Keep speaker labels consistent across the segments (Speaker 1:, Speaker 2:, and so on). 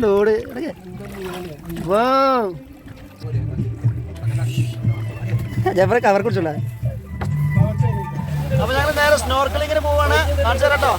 Speaker 1: Load cover കുടിച്ചോളാം അപ്പൊ ഞങ്ങൾ നേരെ സ്നോർക്കലിങ്ങിന് പോവാണ് കാണിച്ചു തരാട്ടോ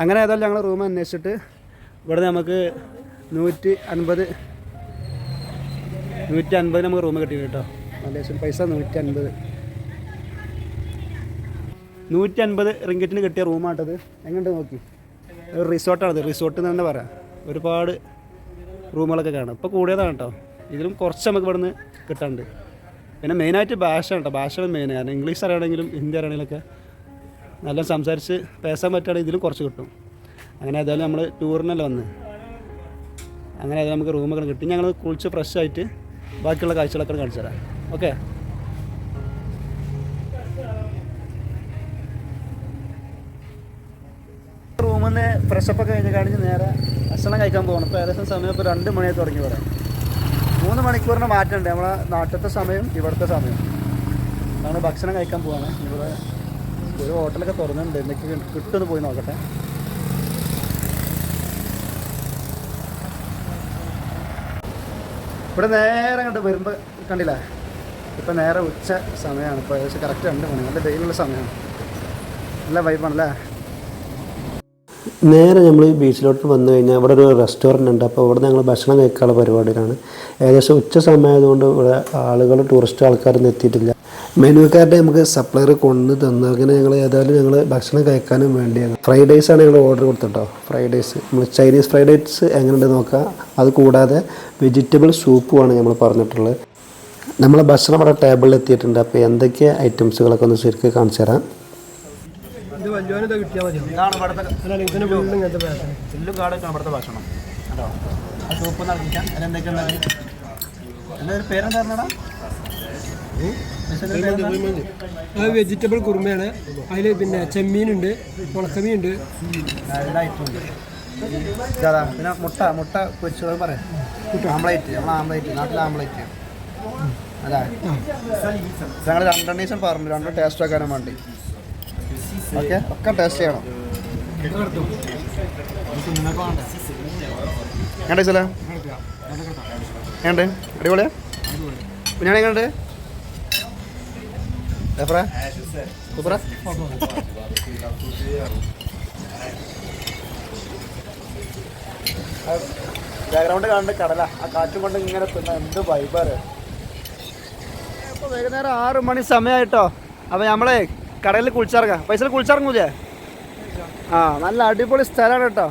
Speaker 1: അങ്ങനെ ഏതായാലും ഞങ്ങൾ റൂം അന്വേഷിച്ചിട്ട് ഇവിടെ നമുക്ക് നൂറ്റി അൻപത് നൂറ്റി അൻപത് നമുക്ക് റൂം കിട്ടി. കേട്ടോ മലേഷ്യൻ പൈസ നൂറ്റി അൻപത്. നൂറ്റി അൻപത് റിങ്കറ്റിന് കിട്ടിയ റൂമാട്ടത് എങ്ങോട്ട് നോക്കി. ഒരു റിസോർട്ടാണത് റിസോർട്ട് എന്ന് തന്നെ പറയാം. ഒരുപാട് റൂമുകളൊക്കെ കാണാം. ഇപ്പോൾ കൂടിയതാണ് കേട്ടോ. ഇതിലും കുറച്ച് നമുക്ക് ഇവിടുന്ന് കിട്ടാണ്ട് പിന്നെ മെയിനായിട്ട് ഭാഷ കേട്ടോ. ഭാഷയാണ് മെയിൻ കാരണം ഇംഗ്ലീഷ് അറിയണമെങ്കിലും ഹിന്ദി അറിയണമെങ്കിലൊക്കെ നല്ല സംസാരിച്ച് പേശാൻ പറ്റുകയാണെങ്കിൽ ഇതിലും കുറച്ച് കിട്ടും. അങ്ങനെ ഏതായാലും നമ്മൾ ടൂറിനല്ല വന്ന്. അങ്ങനെ ഏതായാലും നമുക്ക് റൂമൊക്കെ കിട്ടി. ഞങ്ങൾ കുളിച്ച് ഫ്രഷ് ആയിട്ട് ബാക്കിയുള്ള കാഴ്ചകളൊക്കെ കാണിച്ചു തരാം. ഓക്കെ റൂമിൽ ഫ്രഷപ്പ് ഒക്കെ കഴിഞ്ഞ് കഴിഞ്ഞ് നേരെ ഭക്ഷണം കഴിക്കാൻ പോകണം. ഇപ്പോൾ ഏകദേശം സമയം ഇപ്പോൾ രണ്ട് മണിയെ തുടങ്ങി ഇവിടെ. മൂന്ന് മണിക്കൂറിന് മാറ്റമുണ്ട്. നമ്മളെ നാട്ടിലത്തെ സമയം ഇവിടുത്തെ സമയം. നമ്മൾ ഭക്ഷണം കഴിക്കാൻ പോവാണ്. ഇവിടെ ഒരു ഹോട്ടലൊക്കെ തുറന്നിട്ടുണ്ട്. എന്തൊക്കെ കിട്ടുമെന്ന് പോയി നോക്കട്ടെ. ഇവിടെ നേരെ അങ്ങോട്ട് വരുമ്പോൾ കണ്ടില്ല? ഇപ്പം നേരെ ഉച്ച സമയമാണ് ഇപ്പോൾ ഏകദേശം കറക്റ്റ് രണ്ട് മണി. നല്ല വെയിലുള്ള സമയമാണ് നല്ല വൈബാണല്ലേ
Speaker 2: നേരെ നമ്മൾ ബീച്ചിലോട്ട് വന്നു കഴിഞ്ഞാൽ ഇവിടെ ഒരു റെസ്റ്റോറന്റ് ഉണ്ട്. അപ്പോൾ ഇവിടെ ഞങ്ങൾ ഭക്ഷണം കഴിക്കാനുള്ള പരിപാടിയിലാണ്. ഏകദേശം ഉച്ച സമയമായതുകൊണ്ട് ഇവിടെ ആളുകൾ ടൂറിസ്റ്റ് ആൾക്കാരൊന്നും എത്തിയിട്ടില്ല. മെനുക്കാരുടെ നമുക്ക് സപ്ലയർ കൊണ്ടു തന്നു. അങ്ങനെ ഞങ്ങൾ ഏതായാലും ഞങ്ങൾ ഭക്ഷണം കഴിക്കാനും വേണ്ടിയാണ് ഫ്രൈഡ് റൈസ് ആണ് ഞങ്ങൾ ഓർഡർ കൊടുത്തിട്ടോ ഫ്രൈഡ് റൈസ് നമ്മൾ ചൈനീസ് ഫ്രൈഡ് റൈസ് എങ്ങനെയുണ്ട് നോക്കുക അത് കൂടാതെ വെജിറ്റബിൾ സൂപ്പുമാണ് നമ്മൾ പറഞ്ഞിട്ടുള്ളത്. നമ്മൾ ഭക്ഷണം അവിടെ ടേബിളിൽ എത്തിയിട്ടുണ്ട്. അപ്പോൾ എന്തൊക്കെ ഐറ്റംസുകളൊക്കെ ഒന്ന് ശരിക്കും കാണിച്ചു തരാം.
Speaker 1: ഭക്ഷണം.
Speaker 3: അത് വെജിറ്റബിൾ കുറുമയാണ്. അതിൽ പിന്നെ ചെമ്മീനുണ്ട് ഉണക്കമീനുണ്ട്
Speaker 1: പിന്നെ മുട്ട മുട്ട പൊരിച്ചത് പറയാം. ആംപ്ലേറ്റ് നമ്മൾ ആംപ്ലേറ്റ് നാട്ടിലെ ആംപ്ലേറ്റ് അല്ലേ ഞങ്ങൾ രണ്ടെണ്ണം ദിവസം പറഞ്ഞു രണ്ടും ടേസ്റ്റ് ആക്കാനും വേണ്ടി. ഓക്കെ? ഒക്കെ ടേസ്റ്റ് ചെയ്യണം. എങ്ങനെ ചില എങ്ങണ്ട് അടിപൊളിയാ? പിന്നെ എങ്ങണ്ട് എപ്പറ pra? ബാക്ക്ഗ്രൗണ്ട് കാണുന്ന കടല. ആ കാറ്റും കൊണ്ട് ഇങ്ങനെ തിന്ന എന്ത് വൈബാറ് അപ്പോൾ വൈകുന്നേരം ആറ് മണി സമയമായിട്ടോ അപ്പോൾ നമ്മളെ കടയിൽ കുളിച്ചിറങ്ങാം. പൈസ കുളിച്ചിറങ്ങൂലേ ആ നല്ല അടിപൊളി സ്ഥലമാണ് കേട്ടോ.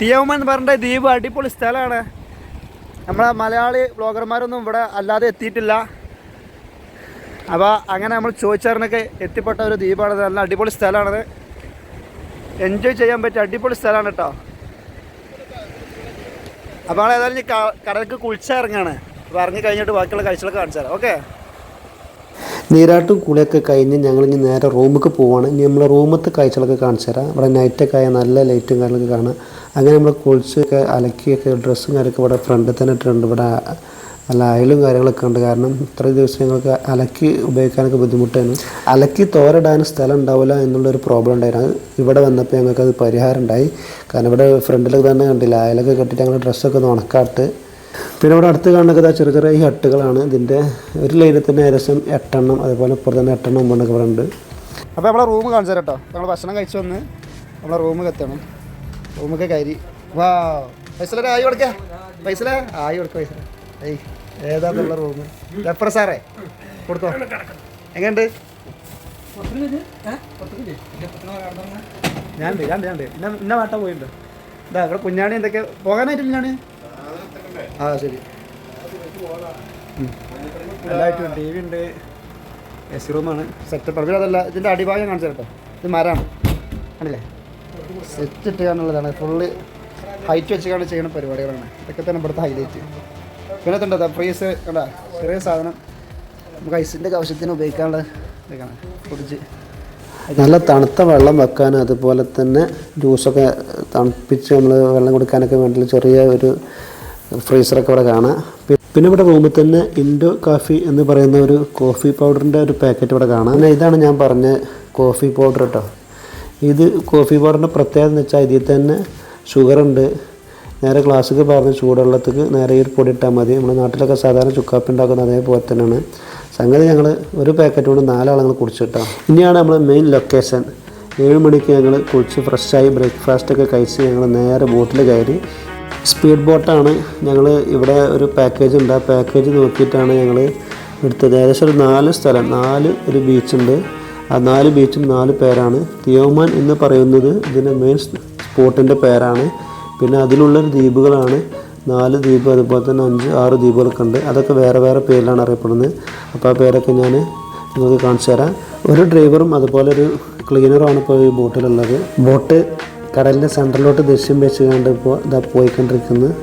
Speaker 1: തിയവുമ എന്ന് പറഞ്ഞ ദ്വീപ് അടിപൊളി സ്ഥലമാണ്. നമ്മളെ മലയാളി ബ്ലോഗർമാരൊന്നും ഇവിടെ അല്ലാതെ എത്തിയിട്ടില്ല. അപ്പോൾ അങ്ങനെ നമ്മൾ ചോദിച്ചാറിനൊക്കെ എത്തിപ്പെട്ട ഒരു ദ്വീപാണത്. നല്ല അടിപൊളി സ്ഥലമാണത്. എൻജോയ് ചെയ്യാൻ പറ്റിയ അടിപൊളി സ്ഥലമാണ് കേട്ടോ. അപ്പോൾ നമ്മൾ ഏതായാലും കടലക്ക് കുളിച്ചിറങ്ങാണ്. അപ്പോൾ ഇറങ്ങി കഴിഞ്ഞിട്ട് ബാക്കിയുള്ള കാഴ്ചകളൊക്കെ കാണിച്ചു തരാം. ഓക്കെ
Speaker 2: നീരാട്ടും കുളിയൊക്കെ കഴിഞ്ഞ് ഞങ്ങൾ ഇനി നേരെ റൂമിലേക്ക് പോവാണ്. ഇനി നമ്മൾ റൂമത്തെ കാഴ്ചകളൊക്കെ കാണിച്ചു തരാം. ഇവിടെ നൈറ്റൊക്കെ ആയ നല്ല ലൈറ്റും കാര്യങ്ങളൊക്കെ കാണാം. അങ്ങനെ നമ്മൾ കുളിച്ചൊക്കെ അലക്കിയൊക്കെ ഡ്രസ്സും കാര്യമൊക്കെ ഇവിടെ ഫ്രണ്ടിൽ തന്നെ ഇട്ടിട്ടുണ്ട്. ഇവിടെ നല്ല അയലും കാര്യങ്ങളൊക്കെ ഉണ്ട്. കാരണം ഇത്ര ദിവസം ഞങ്ങൾക്ക് അലക്കി ഉപയോഗിക്കാനൊക്കെ ബുദ്ധിമുട്ടായിരുന്നു. അലക്കി തോരടാൻ സ്ഥലം ഉണ്ടാവില്ല എന്നുള്ളൊരു പ്രോബ്ലം ഉണ്ടായിരുന്നു. ഇവിടെ വന്നപ്പോൾ ഞങ്ങൾക്ക് അത് പരിഹാരം ഉണ്ടായി. കാരണം ഇവിടെ ഫ്രണ്ടിലൊക്കെ തന്നെ കണ്ടില്ല അയലൊക്കെ കെട്ടിയിട്ട് ഞങ്ങൾ ഡ്രസ്സൊക്കെ ഒന്ന് ഉണക്കാട്ട് പിന്നെ ഇവിടെ അടുത്ത് കാണുന്നത് ചെറിയ ചെറിയ ഈ ഹട്ടുകളാണ്. ഇതിന്റെ ഒരു ലൈനിൽ തന്നെ ഏകദേശം എട്ടെണ്ണം അതേപോലെ ഇപ്പുറത്ത് തന്നെ എട്ടെണ്ണം ഒമ്പതെണ്ണൊക്കെ ഇവിടെ ഉണ്ട്
Speaker 1: അപ്പോൾ നമ്മളെ റൂം കാണിച്ചു തരാം കേട്ടോ നമ്മൾ ഭക്ഷണം കഴിച്ചു വന്ന് നമ്മളെ റൂം എത്തണം. റൂമൊക്കെ കയറി. വാ പൈസല ആയി കൊടുക്ക. പൈസല ആയി കൊടുക്ക പൈസല ഏയ് ഏതാ നമ്മളെ റൂം? എപ്പറ സാറേ കൊടുത്തോ. എങ്ങനെയുണ്ട്? ഞാൻ ഞാൻ ഞാൻ ഇന്ന വാട്ട പോയിട്ടുണ്ട്. ഇതാ ഇവിടെ കുഞ്ഞാണി എന്തൊക്കെ? പോകാനായിട്ട് കുഞ്ഞാണി? ആ ശരി. എല്ലായിട്ടും ടി വി ഉണ്ട്. എ സി റൂമാണ്. സെറ്റപ്പ്. അതല്ല ഇതിന്റെ അടിഭാഗം കാണിച്ചു കേട്ടോ. ഇത് മരമാണ്. കണ്ടില്ലേ? സെറ്റ് ഇട്ട് കാണുള്ളതാണ് ഫുള്ള് ഹൈറ്റ് വെച്ചുകൊണ്ട് ചെയ്യുന്ന പരിപാടികളാണ്. ഇതൊക്കെ തന്നെ ഇവിടുത്തെ ഹൈലൈറ്റ് പിന്നെ തന്നെ ഫ്രീസ് കണ്ട ചെറിയ സാധനം നമുക്ക് ഐസിന്റെ ആവശ്യത്തിന് ഉപയോഗിക്കാനുള്ള ഇതൊക്കെയാണ്. കുടിച്ച്
Speaker 2: നല്ല തണുത്ത വെള്ളം വെക്കാൻ അതുപോലെ തന്നെ ജ്യൂസൊക്കെ തണുപ്പിച്ച് നമ്മൾ വെള്ളം കൊടുക്കാനൊക്കെ വേണ്ടി ചെറിയ ഒരു ഫ്രീസറൊക്കെ ഇവിടെ കാണാം. പിന്നെ ഇവിടെ റൂമിൽ തന്നെ ഇൻഡോ കാഫി എന്ന് പറയുന്ന ഒരു കോഫി പൗഡറിന്റെ ഒരു പാക്കറ്റ് ഇവിടെ കാണാം. ഇതാണ് ഞാൻ പറഞ്ഞ കോഫി പൗഡർ കേട്ടോ ഇത് കോഫി പൗഡറിന്റെ പ്രത്യേകത എന്ന് വെച്ചാൽ ഇതിൽ തന്നെ ഷുഗറുണ്ട് നേരെ ഗ്ലാസ്സിൽ പറഞ്ഞ് ചൂടുവെള്ളത്തേക്ക് നേരെ ഈ പൊടി ഇട്ടാൽ മതി. നമ്മുടെ നാട്ടിലൊക്കെ സാധാരണ ചുക്കാപ്പി ഉണ്ടാക്കുന്നത് അതേപോലെ തന്നെയാണ്. സംഗതി ഞങ്ങൾ ഒരു പാക്കറ്റ് കൊണ്ട് നാലാളങ്ങൾ കുടിച്ചിട്ടാണ് ഇനിയാണ് നമ്മൾ മെയിൻ ലൊക്കേഷൻ ഏഴ് മണിക്ക് ഞങ്ങൾ കുളിച്ച് ഫ്രഷായി ബ്രേക്ക്ഫാസ്റ്റൊക്കെ കഴിച്ച് ഞങ്ങൾ നേരെ ബോട്ടിൽ കയറി. സ്പീഡ് ബോട്ടാണ് ഞങ്ങൾ ഇവിടെ ഒരു പാക്കേജ് ഉണ്ട്. ആ പാക്കേജ് നോക്കിയിട്ടാണ് ഞങ്ങൾ എടുത്തത്. ഏകദേശം ഒരു നാല് സ്ഥലം നാല് ഒരു ബീച്ചുണ്ട് ആ നാല് ബീച്ചും നാല് പേരാണ്. തിയോമാൻ എന്ന് പറയുന്നത് ഇതിന്റെ മെയിൻ സ്പോട്ടിന്റെ പേരാണ്. പിന്നെ അതിലുള്ള ദ്വീപുകളാണ്. നാല് ദ്വീപ് അതുപോലെ തന്നെ അഞ്ച് ആറ് ദ്വീപുകളൊക്കെ ഉണ്ട്. അതൊക്കെ വേറെ വേറെ പേരിലാണ് അറിയപ്പെടുന്നത്. അപ്പോൾ ആ പേരൊക്കെ ഞാൻ നിങ്ങൾക്ക് കാണിച്ചു തരാം. ഒരു ഡ്രൈവറും അതുപോലെ ഒരു ക്ലീനറുമാണ് ഇപ്പോൾ ഈ ബോട്ടിലുള്ളത്. ബോട്ട് കടലിന്റെ സെന്ററിലോട്ട് ദൃശ്യം വെച്ച് കണ്ട് ഇപ്പോൾ ഇതാ പോയിക്കൊണ്ടിരിക്കുന്നത്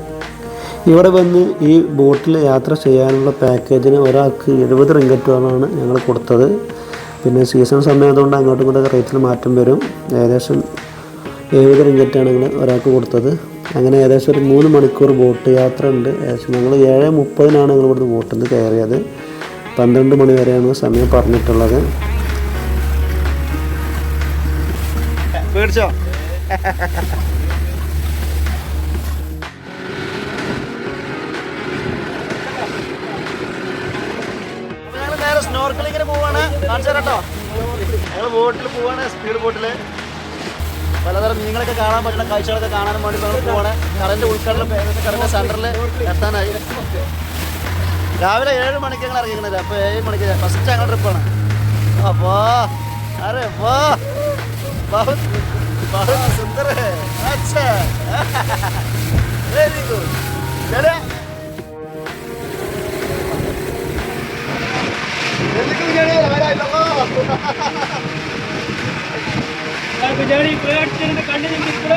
Speaker 2: ഇവിടെ വന്ന് ഈ ബോട്ടിൽ യാത്ര ചെയ്യാനുള്ള പാക്കേജിന് ഒരാൾക്ക് എഴുപത് റിങ്കറ്റുകളാണ് ഞങ്ങൾ കൊടുത്തത്. പിന്നെ സീസൺ സമയമായതുകൊണ്ട് അങ്ങോട്ടും ഇങ്ങോട്ടൊക്കെ റേറ്റിൽ മാറ്റം വരും. ഏകദേശം എഴുപത് റിങ്കറ്റാണ് ഞങ്ങൾ ഒരാൾക്ക് കൊടുത്തത്. അങ്ങനെ ഏകദേശം ഒരു മൂന്ന് മണിക്കൂർ ബോട്ട് യാത്ര ഉണ്ട് ഏകദേശം ഞങ്ങൾ ഏഴ് മുപ്പതിനാണ് ഞങ്ങൾ ഇവിടുന്ന് ബോട്ടിൽ നിന്ന് കയറിയത്. പന്ത്രണ്ട് മണി വരെയാണ് സമയം പറഞ്ഞിട്ടുള്ളത്.
Speaker 1: പേടിച്ചോ? കാണിച്ചു തരാം കേട്ടോ ഞങ്ങൾ ബോട്ടിൽ പോവാണ് സ്പീഡ് ബോട്ടിൽ പലതരം മീനുകളൊക്കെ കാണാൻ പറ്റുന്ന കാഴ്ചകളൊക്കെ കാണാനും വേണ്ടി നമ്മൾ പോവാണ് കടലിൻ്റെ ഉൾക്കടലിൽ ഏകദേശം കടലിൻ്റെ സെൻറ്ററിൽ എത്താനായി രാവിലെ ഏഴ് മണിക്ക് ഞങ്ങൾ ഇറങ്ങിക്കുന്നത് അപ്പോൾ ഏഴ് മണിക്ക് ഫസ്റ്റ് ഞങ്ങൾ ട്രിപ്പാണ് അപ്പോൾ അരെ വാ बहुत बहुत सुंदर है अच्छा वेरी गुड चले
Speaker 3: ಬಿಜಾರಿ ಪ್ರಯಾಣಿಸಿದ ಕಣ್ಣಿನ ಕೂಡ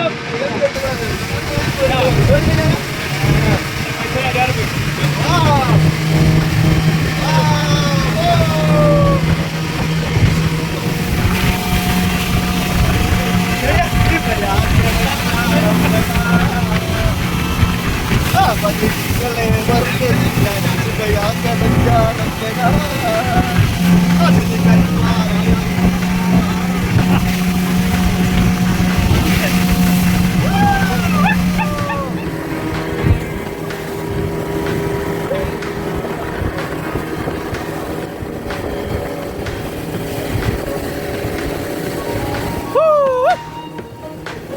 Speaker 1: Lebar ke jalan, sudah yang akan menjalan negara.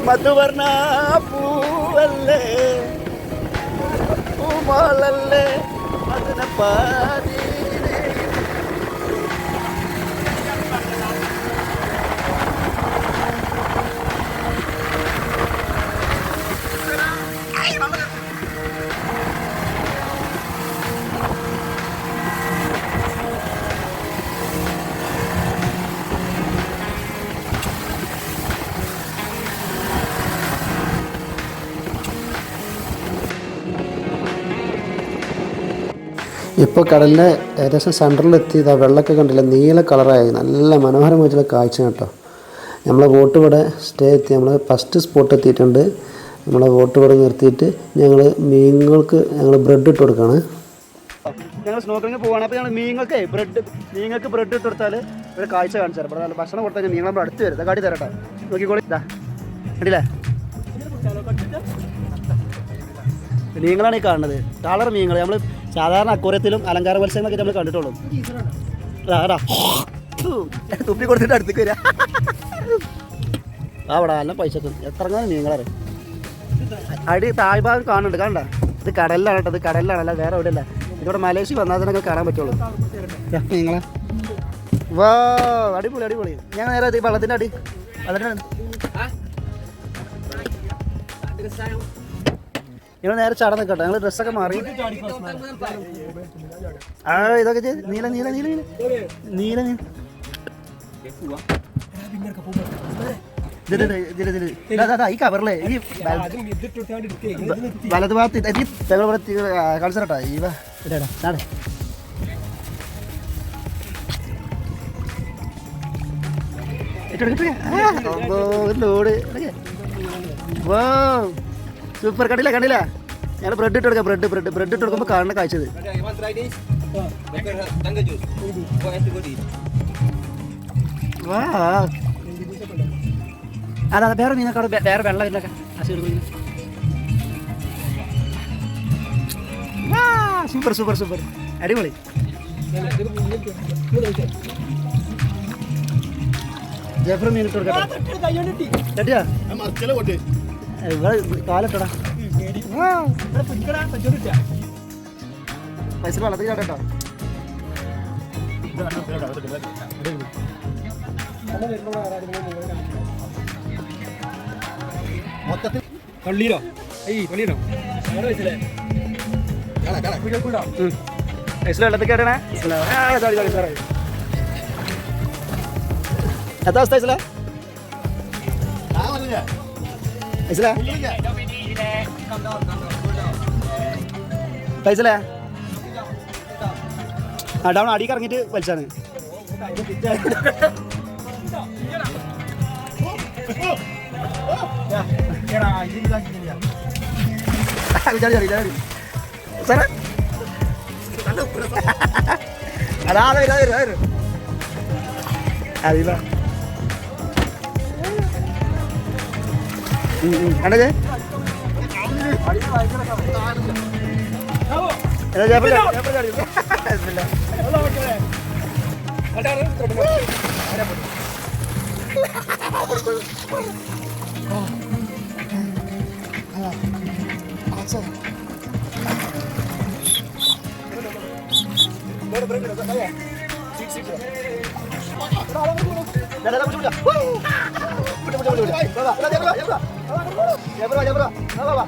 Speaker 1: മധുവർണ പൂവല്ലേ? പൂമാലല്ലേ? അതിനെ പാതി
Speaker 2: ഇപ്പോൾ കടലിന്റെ ഏകദേശം സെന്ററിലെത്തി ഇതാ വെള്ളമൊക്കെ കണ്ടില്ല? നീല കളറായി നല്ല മനോഹരമായിട്ടുള്ള കാഴ്ച കേട്ടോ. നമ്മളെ ബോട്ട് ഇവിടെ സ്റ്റേ എത്തി. നമ്മൾ ഫസ്റ്റ് സ്പോട്ട് എത്തിയിട്ടുണ്ട്. നമ്മളെ ബോട്ട് ഇവിടെ നിർത്തിയിട്ട് ഞങ്ങൾ മീനുകൾക്ക് ഞങ്ങൾ ബ്രെഡ് ഇട്ട് കൊടുക്കുകയാണ്
Speaker 1: ഞങ്ങൾ സ്നോക്കലിംഗ് പോവാണ്. അപ്പോൾ ഞങ്ങൾ മീങ്ങൾക്ക് ബ്രെഡ് മീങ്ങൾക്ക് ബ്രെഡ് ഇട്ട് കൊടുത്താൽ ഒരു കാഴ്ച കാണിച്ചു തരാം. ഇവിടെ നല്ല ഭക്ഷണം കൊടുത്താൽ മീങ്ങൾ നമ്മുടെ അടുത്ത് വരും കാട്ടി തരട്ടെ നോക്കിക്കോളി. ഇതാ. കണ്ടില്ലേ? മീങ്ങളാണ് ഈ കാണുന്നത്. കളർ മീങ്ങൾ നമ്മൾ സാധാരണ അക്കൂരത്തിലും അലങ്കാര മത്സ്യങ്ങളൊക്കെ നമ്മൾ കണ്ടിട്ടുള്ളൂ. അതാ അതാ തുപ്പി കൊടുത്തിട്ട് അടുത്തേക്ക് വരാ. അവിടെ നല്ല പൈസ എത്ര നീങ്ങളെ അടി താഴ്ഭാഗം കാണുന്നുണ്ട് കണ്ട? ഇത് കടലിലാണ് കേട്ടോ ഇത് കടലിലാണ് അല്ല വേറെ എവിടെയല്ല. ഇതിവിടെ മലേഷ്യ വന്നാൽ തന്നെ കാണാൻ പറ്റുള്ളൂ. നിങ്ങളെ വാ അടിപൊളി അടിപൊളി. ഞാൻ നേരെ വെള്ളത്തിന്റെ അടി. വെള്ളത്തിന്റെ നിങ്ങൾ നേരെ ചടന്ന് നിൽക്കട്ടെ. ഞങ്ങൾ ഡ്രസ്സൊക്കെ മാറി. ആ ഇതൊക്കെ ചെയ്ത്. നീല നീല നീല നീല. നീല ഈ ഈ ഈ ലോഡ് സൂപ്പർ. കണ്ടില്ല കണ്ടില്ല. ഞങ്ങൾ ബ്രെഡ് ഇട്ട് കൊടുക്കാം ബ്രെഡ് ബ്രെഡ് ബ്രെഡ് ഇട്ട് കൊടുക്കുമ്പോൾ കാണുന്ന കാഴ്ചത്. അതെ അതെ വേറെ മീനൊക്കെ വേറെ വെള്ളം ഇല്ലൊക്കെ സൂപ്പർ സൂപ്പർ സൂപ്പർ അടിപൊളി. ജഫർ മീൻ ഇട്ട് കൊടുക്കട്ടെ. കാലിട്ടടാ പൈസ വെള്ളത്തിൽ ചാടട്ടോ. മൊത്തത്തിൽ
Speaker 3: പള്ളിയിലോ? അയ്യ
Speaker 1: പൈസ വെള്ളത്തിൽ കേട്ടണേ എത്ര അവസ്ഥ ഐസിലെ ഐസിലെ പൈസലേ? ആ ഡൗൺ അടിക്ക് ഇറങ്ങിയിട്ട് വലിച്ചാണ്. വിചാരി വിചാരി സാറേ അതാ അതെ വരും വരും വരും. അറിയില്ല. കണ്ടേ Jangan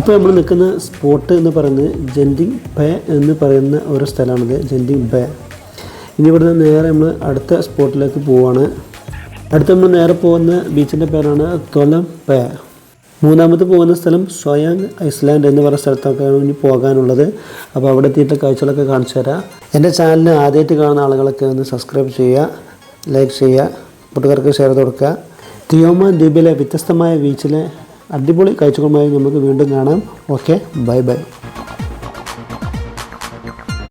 Speaker 2: ഇപ്പോൾ നമ്മൾ നിൽക്കുന്ന സ്പോട്ട് എന്ന് പറയുന്നത് ജെന്റിങ് ബേ എന്ന് പറയുന്ന ഒരു സ്ഥലമാണിത്. ജെന്റിങ് ബേ ഇനി ഇവിടുന്ന് നേരെ നമ്മൾ അടുത്ത സ്പോട്ടിലേക്ക് പോവാണ്. അടുത്ത നമ്മൾ നേരെ പോകുന്ന ബീച്ചിന്റെ പേരാണ് തൊലം ബേ മൂന്നാമത് പോകുന്ന സ്ഥലം സ്വയാങ് ഐസ്ലാൻഡ് എന്ന് പറയുന്ന സ്ഥലത്തൊക്കെയാണ് ഇനി പോകാനുള്ളത്. അപ്പോൾ അവിടെ എത്തിയിട്ട് കാഴ്ചകളൊക്കെ കാണിച്ചു തരാം. എന്റെ ചാനലിന് ആദ്യമായിട്ട് കാണുന്ന ആളുകളൊക്കെ ഒന്ന് സബ്സ്ക്രൈബ് ചെയ്യുക ലൈക്ക് ചെയ്യുക കൂട്ടുകാർക്ക് ഷെയർ കൊടുക്കുക. തിയോമ ദ്വീപിലെ വ്യത്യസ്തമായ ബീച്ചിലെ അടിപൊളി കാഴ്ചകളുമായി നമുക്ക് വീണ്ടും കാണാം. Okay bye bye